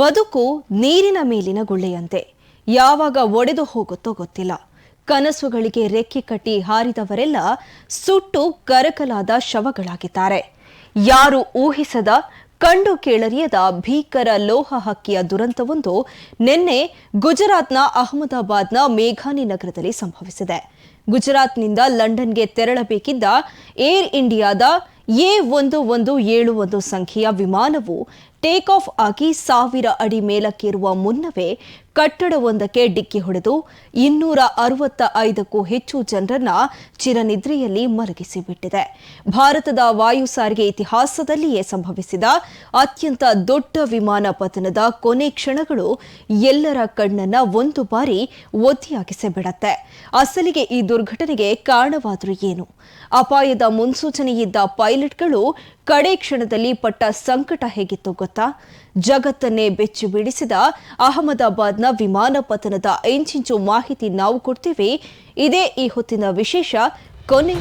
ಬದುಕು ನೀರಿನ ಮೇಲಿನ ಗುಳ್ಳೆಯಂತೆ. ಯಾವಾಗ ಒಡೆದು ಹೋಗುತ್ತೋ ಗೊತ್ತಿಲ್ಲ. ಕನಸುಗಳಿಗೆ ರೆಕ್ಕೆ ಕಟ್ಟಿ ಹಾರಿದವರೆಲ್ಲ ಸುಟ್ಟು ಕರಕಲಾದ ಶವಗಳಾಗಿದ್ದಾರೆ. ಯಾರು ಊಹಿಸದ, ಕಂಡು ಕೇಳರಿಯದ ಭೀಕರ ಲೋಹ ಹಕ್ಕಿಯ ದುರಂತವೊಂದು ನಿನ್ನೆ ಗುಜರಾತ್ನ ಅಹಮದಾಬಾದ್ನ ಮೇಘಾನಿ ನಗರದಲ್ಲಿ ಸಂಭವಿಸಿದೆ. ಗುಜರಾತ್ನಿಂದ ಲಂಡನ್ಗೆ ತೆರಳಬೇಕಿದ್ದ ಏರ್ ಇಂಡಿಯಾದ ಎ ಒಂದು ಒಂದು ಏಳು ಒಂದು ಸಂಖ್ಯೆಯ ವಿಮಾನವು ಟೇಕ್ ಆಫ್ ಆಗಿ ಸಾವಿರ ಅಡಿ ಮೇಲಕ್ಕೇರುವ ಮುನ್ನವೇ ಕಟ್ಟಡವೊಂದಕ್ಕೆ ಡಿಕ್ಕಿ ಹೊಡೆದು ಇನ್ನೂರ ಅರವತ್ತ ಐದಕ್ಕೂ ಹೆಚ್ಚು ಜನರನ್ನ ಚಿರನಿದ್ರೆಯಲ್ಲಿ ಮಲಗಿಸಿಬಿಟ್ಟಿದೆ. ಭಾರತದ ವಾಯು ಸಾರಿಗೆ ಇತಿಹಾಸದಲ್ಲಿಯೇ ಸಂಭವಿಸಿದ ಅತ್ಯಂತ ದೊಡ್ಡ ವಿಮಾನ ಪತನದ ಕೊನೆ ಕ್ಷಣಗಳು ಎಲ್ಲರ ಕಣ್ಣನ್ನ ಒಂದು ಬಾರಿ ಒದ್ದೆಯಾಗಿಸಿ ಬಿಡತ್ತೆ ಅಸಲಿಗೆ ಈ ದುರ್ಘಟನೆಗೆ ಕಾರಣವಾದರೂ ಏನು? ಅಪಾಯದ ಮುನ್ಸೂಚನೆಯಿದ್ದ ಪೈಲಟ್ಗಳು ಕಡೆ ಕ್ಷಣದಲ್ಲಿ ಪಟ್ಟ ಸಂಕಟ ಹೇಗಿತ್ತು ಗೊತ್ತಾ? ಜಗತ್ತನ್ನೇ ಬೆಚ್ಚಿ ಬಿಡಿಸಿದ ಅಹಮದಾಬಾದ್ನ ವಿಮಾನ ಪತನದ ಇಂಚಿಂಚು ಮಾಹಿತಿ ನಾವು ಕೊಡ್ತೀವಿ. ಇದೇ ಈ ಹೊತ್ತಿನ ವಿಶೇಷ ಕೊನೆ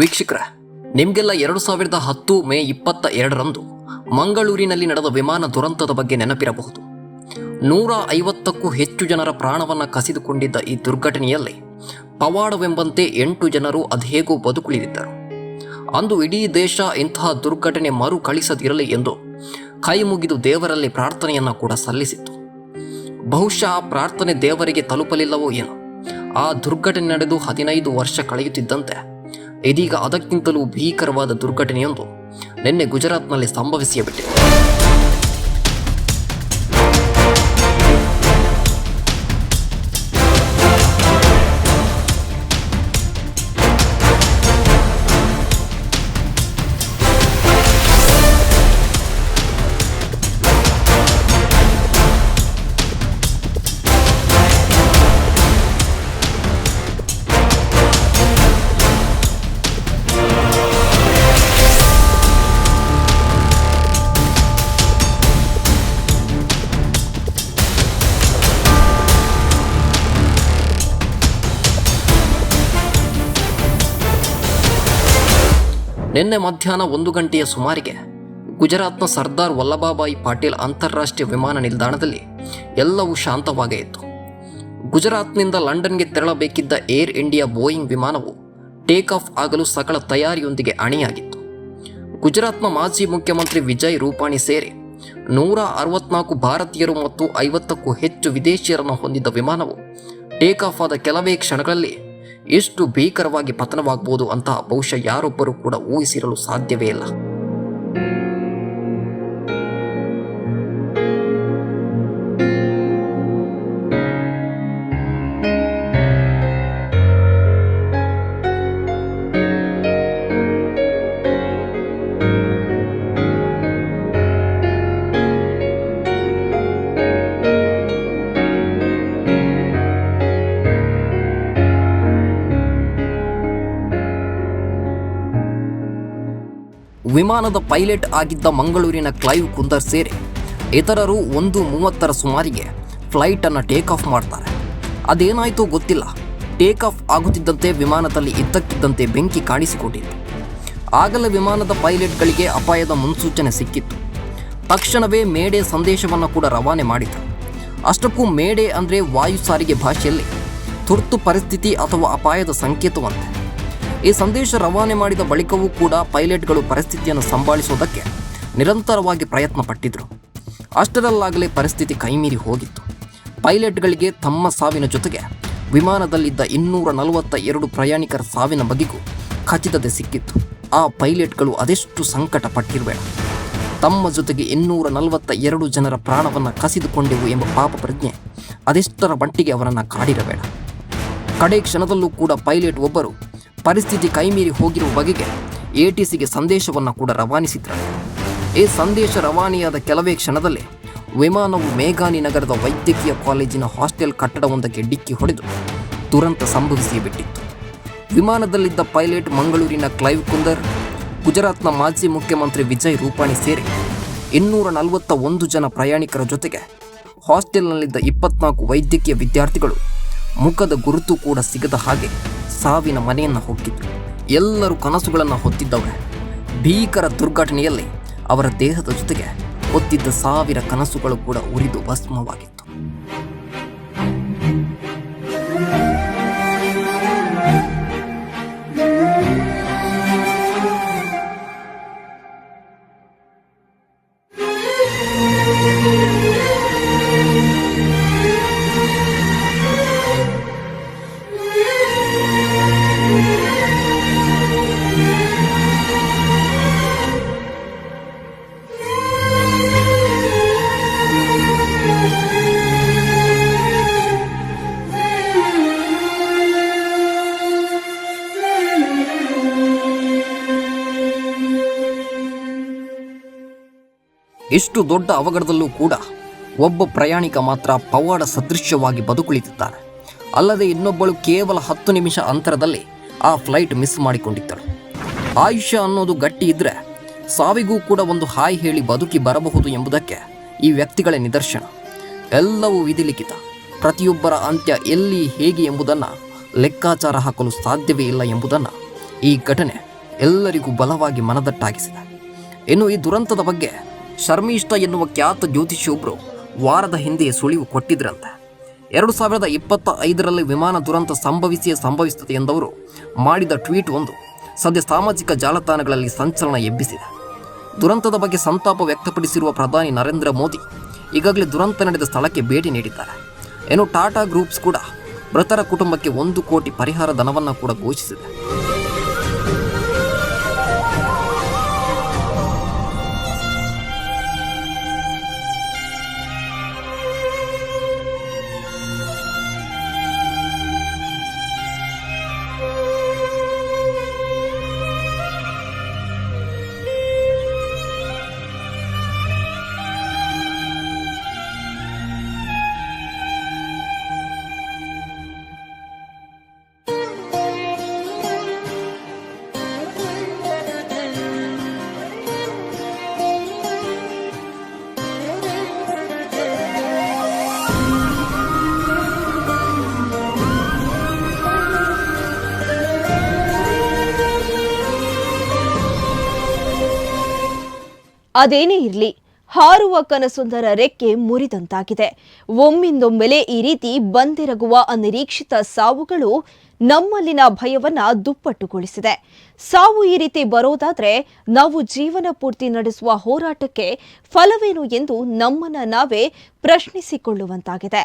ವೀಕ್ಷಕರ, ನಿಮಗೆಲ್ಲ ಎರಡು ಸಾವಿರದ ಹತ್ತು ಮೇ ಇಪ್ಪತ್ತ ಎರಡರಂದು ಮಂಗಳೂರಿನಲ್ಲಿ ನಡೆದ ವಿಮಾನ ದುರಂತದ ಬಗ್ಗೆ ನೆನಪಿರಬಹುದು. ನೂರ ಐವತ್ತಕ್ಕೂ ಹೆಚ್ಚು ಜನರ ಪ್ರಾಣವನ್ನು ಕಸಿದುಕೊಂಡಿದ್ದ ಈ ದುರ್ಘಟನೆಯಲ್ಲಿ ಪವಾಡವೆಂಬಂತೆ ಎಂಟು ಜನರು ಅದೇಗೂ ಬದುಕುಳಿದಿದ್ದರು. ಅಂದು ಇಡೀ ದೇಶ ಇಂತಹ ದುರ್ಘಟನೆ ಮರುಕಳಿಸದಿರಲಿ ಎಂದು ಕೈ ಮುಗಿದು ದೇವರಲ್ಲಿ ಪ್ರಾರ್ಥನೆಯನ್ನು ಕೂಡ ಸಲ್ಲಿಸಿತ್ತು. ಬಹುಶಃ ಪ್ರಾರ್ಥನೆ ದೇವರಿಗೆ ತಲುಪಲಿಲ್ಲವೋ ಏನು. ಆ ದುರ್ಘಟನೆ ನಡೆದು ಹದಿನೈದು ವರ್ಷ ಕಳೆಯುತ್ತಿದ್ದಂತೆ ಇದೀಗ ಅದಕ್ಕಿಂತಲೂ ಭೀಕರವಾದ ದುರ್ಘಟನೆಯೊಂದು ನಿನ್ನೆ ಗುಜರಾತ್ನಲ್ಲಿ ಸಂಭವಿಸಿಯೇ ಬಿಟ್ಟಿದೆ. ನಿನ್ನೆ ಮಧ್ಯಾಹ್ನ ಒಂದು ಗಂಟೆಯ ಸುಮಾರಿಗೆ ಗುಜರಾತ್ನ ಸರ್ದಾರ್ ವಲ್ಲಭಾಬಾಯಿ ಪಾಟೀಲ್ ಅಂತಾರಾಷ್ಟ್ರೀಯ ವಿಮಾನ ನಿಲ್ದಾಣದಲ್ಲಿ ಎಲ್ಲವೂ ಶಾಂತವಾಗೇ ಇತ್ತು. ಗುಜರಾತ್ನಿಂದ ಲಂಡನ್ಗೆ ತೆರಳಬೇಕಿದ್ದ ಏರ್ ಇಂಡಿಯಾ ಬೋಯಿಂಗ್ ವಿಮಾನವು ಟೇಕ್ ಆಫ್ ಆಗಲು ಸಕಲ ತಯಾರಿಯೊಂದಿಗೆ ಅಣಿಯಾಗಿತ್ತು. ಗುಜರಾತ್ನ ಮಾಜಿ ಮುಖ್ಯಮಂತ್ರಿ ವಿಜಯ್ ರೂಪಾಣಿ ಸೇರಿ ನೂರ ಅರವತ್ನಾಲ್ಕು ಭಾರತೀಯರು ಮತ್ತು ಐವತ್ತಕ್ಕೂ ಹೆಚ್ಚು ವಿದೇಶಿಯರನ್ನು ಹೊಂದಿದ್ದ ವಿಮಾನವು ಟೇಕ್ ಆಫ್ ಆದ ಕೆಲವೇ ಕ್ಷಣಗಳಲ್ಲಿ ಎಷ್ಟು ಭೀಕರವಾಗಿ ಪತನವಾಗಬಹುದು ಅಂತ ಬಹುಶಃ ಯಾರೊಬ್ಬರು ಕೂಡ ಊಹಿಸಿರಲು ಸಾಧ್ಯವೇ ಇಲ್ಲ. ವಿಮಾನದ ಪೈಲಟ್ ಆಗಿದ್ದ ಮಂಗಳೂರಿನ ಕ್ಲೈವ್ ಕುಂದರ್ ಸೇರಿ ಇತರರು ಒಂದು ಮೂವತ್ತರ ಸುಮಾರಿಗೆ ಫ್ಲೈಟನ್ನು ಟೇಕ್ ಆಫ್ ಮಾಡ್ತಾರೆ. ಅದೇನಾಯಿತು ಗೊತ್ತಿಲ್ಲ. ಟೇಕ್ ಆಫ್ ಆಗುತ್ತಿದ್ದಂತೆ ವಿಮಾನದಲ್ಲಿ ಇದ್ದಕ್ಕಿದ್ದಂತೆ ಬೆಂಕಿ ಕಾಣಿಸಿಕೊಂಡಿತ್ತು. ಆಗಲೇ ವಿಮಾನದ ಪೈಲಟ್ಗಳಿಗೆ ಅಪಾಯದ ಮುನ್ಸೂಚನೆ ಸಿಕ್ಕಿತ್ತು. ತಕ್ಷಣವೇ ಮೇಡೆ ಸಂದೇಶವನ್ನು ಕೂಡ ರವಾನೆ ಮಾಡಿತು ಅಷ್ಟಕ್ಕೂ ಮೇಡೆ ಅಂದರೆ ವಾಯು ಸಾರಿಗೆ ಭಾಷೆಯಲ್ಲಿ ತುರ್ತು ಪರಿಸ್ಥಿತಿ ಅಥವಾ ಅಪಾಯದ ಸಂಕೇತವಂತೆ. ಈ ಸಂದೇಶ ರವಾನೆ ಮಾಡಿದ ಬಳಿಕವೂ ಕೂಡ ಪೈಲಟ್ಗಳು ಪರಿಸ್ಥಿತಿಯನ್ನು ಸಂಭಾಳಿಸೋದಕ್ಕೆ ನಿರಂತರವಾಗಿ ಪ್ರಯತ್ನ ಪಟ್ಟಿದ್ರು ಅಷ್ಟರಲ್ಲಾಗಲೇ ಪರಿಸ್ಥಿತಿ ಕೈಮೀರಿ ಹೋಗಿತ್ತು. ಪೈಲಟ್ಗಳಿಗೆ ತಮ್ಮ ಸಾವಿನ ಜೊತೆಗೆ ವಿಮಾನದಲ್ಲಿದ್ದ ಇನ್ನೂರ ನಲವತ್ತ ಎರಡು ಪ್ರಯಾಣಿಕರ ಸಾವಿನ ಬಗೆಗೂ ಖಚಿತತೆ ಸಿಕ್ಕಿತ್ತು. ಆ ಪೈಲಟ್ಗಳು ಅದೆಷ್ಟು ಸಂಕಟ ಪಟ್ಟಿರಬೇಡ ತಮ್ಮ ಜೊತೆಗೆ ಇನ್ನೂರ ನಲವತ್ತ ಎರಡು ಜನರ ಪ್ರಾಣವನ್ನು ಕಸಿದುಕೊಂಡೆವು ಎಂಬ ಪಾಪ ಪ್ರಜ್ಞೆ ಅದೆಷ್ಟರ ಮಟ್ಟಿಗೆ ಅವರನ್ನು ಕಾಡಿರಬೇಡ. ಕಡೆ ಕ್ಷಣದಲ್ಲೂ ಕೂಡ ಪೈಲಟ್ ಒಬ್ಬರು ಪರಿಸ್ಥಿತಿ ಕೈಮೀರಿ ಹೋಗಿರುವ ಬಗೆಗೆ ಎಟಿಸಿಗೆ ಸಂದೇಶವನ್ನು ಕೂಡ ರವಾನಿಸಿದ್ದಾರೆ ಈ ಸಂದೇಶ ರವಾನೆಯಾದ ಕೆಲವೇ ಕ್ಷಣದಲ್ಲಿ ವಿಮಾನವು ಮೇಘಾನಿ ನಗರದ ವೈದ್ಯಕೀಯ ಕಾಲೇಜಿನ ಹಾಸ್ಟೆಲ್ ಕಟ್ಟಡವೊಂದಕ್ಕೆ ಡಿಕ್ಕಿ ಹೊಡೆದು ದುರಂತ ಸಂಭವಿಸಿ ಬಿಟ್ಟಿತ್ತು. ವಿಮಾನದಲ್ಲಿದ್ದ ಪೈಲಟ್ ಮಂಗಳೂರಿನ ಕ್ಲೈವ್ ಕುಂದರ್, ಗುಜರಾತ್ನ ಮಾಜಿ ಮುಖ್ಯಮಂತ್ರಿ ವಿಜಯ್ ರೂಪಾಣಿ ಸೇರಿ ಇನ್ನೂರ ನಲವತ್ತ ಒಂದು ಜನ ಪ್ರಯಾಣಿಕರ ಜೊತೆಗೆ ಹಾಸ್ಟೆಲ್ನಲ್ಲಿದ್ದ ಇಪ್ಪತ್ನಾಲ್ಕು ವೈದ್ಯಕೀಯ ವಿದ್ಯಾರ್ಥಿಗಳು ಮುಖದ ಗುರುತು ಕೂಡ ಸಿಗದ ಹಾಗೆ ಸಾವಿನ ಮನೆಯನ್ನು ಹೊಕ್ಕಿದ್ರು ಎಲ್ಲರೂ ಕನಸುಗಳನ್ನು ಹೊತ್ತಿದ್ದವರೇ. ಭೀಕರ ದುರ್ಘಟನೆಯಲ್ಲಿ ಅವರ ದೇಹದ ಜೊತೆಗೆ ಹೊತ್ತಿದ್ದ ಸಾವಿರ ಕನಸುಗಳು ಕೂಡ ಉರಿದು ಭಸ್ಮವಾಗಿತ್ತು. ಇಷ್ಟು ದೊಡ್ಡ ಅವಘಡದಲ್ಲೂ ಕೂಡ ಒಬ್ಬ ಪ್ರಯಾಣಿಕ ಮಾತ್ರ ಪವಾಡ ಸದೃಶ್ಯವಾಗಿ ಬದುಕುಳಿತಿದ್ದಾನೆ ಅಲ್ಲದೆ ಇನ್ನೊಬ್ಬಳು ಕೇವಲ ಹತ್ತು ನಿಮಿಷ ಅಂತರದಲ್ಲಿ ಆ ಫ್ಲೈಟ್ ಮಿಸ್ ಮಾಡಿಕೊಂಡಿದ್ದಳು. ಆಯುಷ್ಯ ಅನ್ನೋದು ಗಟ್ಟಿ ಇದ್ರೆ ಸಾವಿಗೂ ಕೂಡ ಒಂದು ಹಾಯ್ ಹೇಳಿ ಬದುಕಿ ಬರಬಹುದು ಎಂಬುದಕ್ಕೆ ಈ ವ್ಯಕ್ತಿಗಳೇ ನಿದರ್ಶನ. ಎಲ್ಲವೂ ವಿಧಿಲಿಖಿತ. ಪ್ರತಿಯೊಬ್ಬರ ಅಂತ್ಯ ಎಲ್ಲಿ, ಹೇಗೆ ಎಂಬುದನ್ನು ಲೆಕ್ಕಾಚಾರ ಹಾಕಲು ಸಾಧ್ಯವೇ ಇಲ್ಲ ಎಂಬುದನ್ನು ಈ ಘಟನೆ ಎಲ್ಲರಿಗೂ ಬಲವಾಗಿ ಮನದಟ್ಟಾಗಿಸಿದೆ. ಇನ್ನು ಈ ದುರಂತದ ಬಗ್ಗೆ ಶರ್ಮಿಷ್ಠ ಎನ್ನುವ ಖ್ಯಾತ ಜ್ಯೋತಿಷಿಯೊಬ್ಬರು ವಾರದ ಹಿಂದೆ ಸುಳಿವು ಕೊಟ್ಟಿದ್ರಂತೆ. ಎರಡು ಸಾವಿರದ ಇಪ್ಪತ್ತ ಐದರಲ್ಲಿ ವಿಮಾನ ದುರಂತ ಸಂಭವಿಸಿಯೇ ಸಂಭವಿಸುತ್ತದೆ ಎಂದವರು ಮಾಡಿದ ಟ್ವೀಟ್ ಒಂದು ಸದ್ಯ ಸಾಮಾಜಿಕ ಜಾಲತಾಣಗಳಲ್ಲಿ ಸಂಚಲನ ಎಬ್ಬಿಸಿದೆ. ದುರಂತದ ಬಗ್ಗೆ ಸಂತಾಪ ವ್ಯಕ್ತಪಡಿಸಿರುವ ಪ್ರಧಾನಿ ನರೇಂದ್ರ ಮೋದಿ ಈಗಾಗಲೇ ದುರಂತ ನಡೆದ ಸ್ಥಳಕ್ಕೆ ಭೇಟಿ ನೀಡಿದ್ದಾರೆ. ಏನು ಟಾಟಾ ಗ್ರೂಪ್ಸ್ ಕೂಡ ಮೃತರ ಕುಟುಂಬಕ್ಕೆ ಒಂದು ಕೋಟಿ ಪರಿಹಾರ ಧನವನ್ನು ಕೂಡ ಘೋಷಿಸಿದೆ. ಅದೇನೇ ಇರಲಿ, ಹಾರುವ ಕನಸೊಂದರ ರೆಕ್ಕೆ ಮುರಿದಂತಾಗಿದೆ. ಒಮ್ಮಿಂದೊಮ್ಮೆಲೆ ಈ ರೀತಿ ಬಂದೆರಗುವ ಅನಿರೀಕ್ಷಿತ ಸಾವುಗಳು ನಮ್ಮಲ್ಲಿನ ಭಯವನ್ನ ದುಪ್ಪಟ್ಟುಗೊಳಿಸಿದೆ. ಸಾವು ಈ ರೀತಿ ಬರೋದಾದ್ರೆ ನಾವು ಜೀವನ ಪೂರ್ತಿ ನಡೆಸುವ ಹೋರಾಟಕ್ಕೆ ಫಲವೇನು ಎಂದು ನಮ್ಮನ್ನ ನಾವೇ ಪ್ರಶ್ನಿಸಿಕೊಳ್ಳುವಂತಾಗಿದೆ.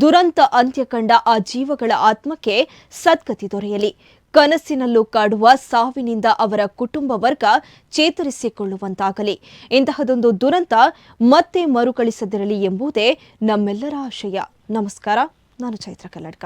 ದುರಂತ ಅಂತ್ಯ ಕಂಡ ಆ ಜೀವಗಳ ಆತ್ಮಕ್ಕೆ ಸದ್ಗತಿ ದೊರೆಯಲಿ. ಕನಸಿನಲ್ಲೂ ಕಾಡುವ ಸಾವಿನಿಂದ ಅವರ ಕುಟುಂಬ ವರ್ಗ ಚೇತರಿಸಿಕೊಳ್ಳುವಂತಾಗಲಿ. ಇಂತಹದೊಂದು ದುರಂತ ಮತ್ತೆ ಮರುಕಳಿಸದಿರಲಿ ಎಂಬುದೇ ನಮ್ಮೆಲ್ಲರ ಆಶಯ. ನಮಸ್ಕಾರ, ನಾನು ಚೈತ್ರ ಕಲ್ಲಡ್ಕ.